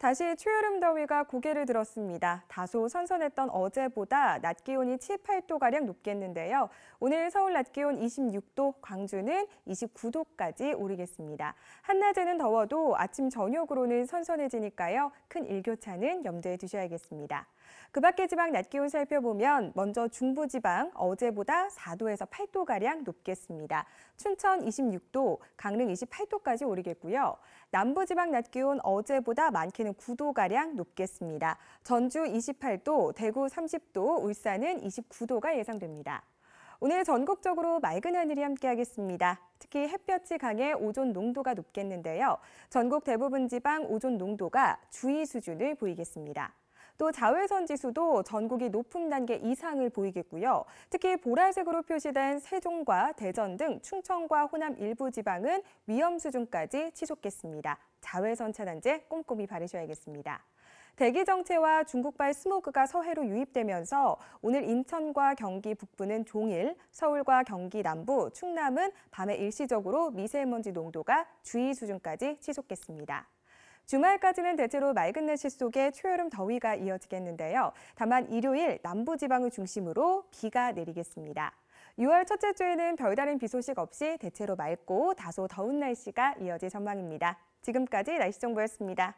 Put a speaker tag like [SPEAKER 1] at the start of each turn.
[SPEAKER 1] 다시 초여름 더위가 고개를 들었습니다. 다소 선선했던 어제보다 낮 기온이 7, 8도가량 높겠는데요. 오늘 서울 낮 기온 26도, 광주는 29도까지 오르겠습니다. 한낮에는 더워도 아침 저녁으로는 선선해지니까요. 큰 일교차는 염두에 두셔야겠습니다. 그 밖의 지방 낮 기온 살펴보면 먼저 중부지방 어제보다 4도에서 8도가량 높겠습니다. 춘천 26도, 강릉 28도까지 오르겠고요. 남부지방 낮 기온 어제보다 많게는 9도가량 높겠습니다. 전주 28도, 대구 30도, 울산은 29도가 예상됩니다. 오늘 전국적으로 맑은 하늘이 함께하겠습니다. 특히 햇볕이 강해 오존 농도가 높겠는데요. 전국 대부분 지방 오존 농도가 주의 수준을 보이겠습니다. 또 자외선 지수도 전국이 높음 단계 이상을 보이겠고요. 특히 보라색으로 표시된 세종과 대전 등 충청과 호남 일부 지방은 위험 수준까지 치솟겠습니다. 자외선 차단제 꼼꼼히 바르셔야겠습니다. 대기 정체와 중국발 스모그가 서해로 유입되면서 오늘 인천과 경기 북부는 종일, 서울과 경기 남부, 충남은 밤에 일시적으로 미세먼지 농도가 주의 수준까지 치솟겠습니다. 주말까지는 대체로 맑은 날씨 속에 초여름 더위가 이어지겠는데요. 다만 일요일 남부지방을 중심으로 비가 내리겠습니다. 6월 첫째 주에는 별다른 비 소식 없이 대체로 맑고 다소 더운 날씨가 이어질 전망입니다. 지금까지 날씨 정보였습니다.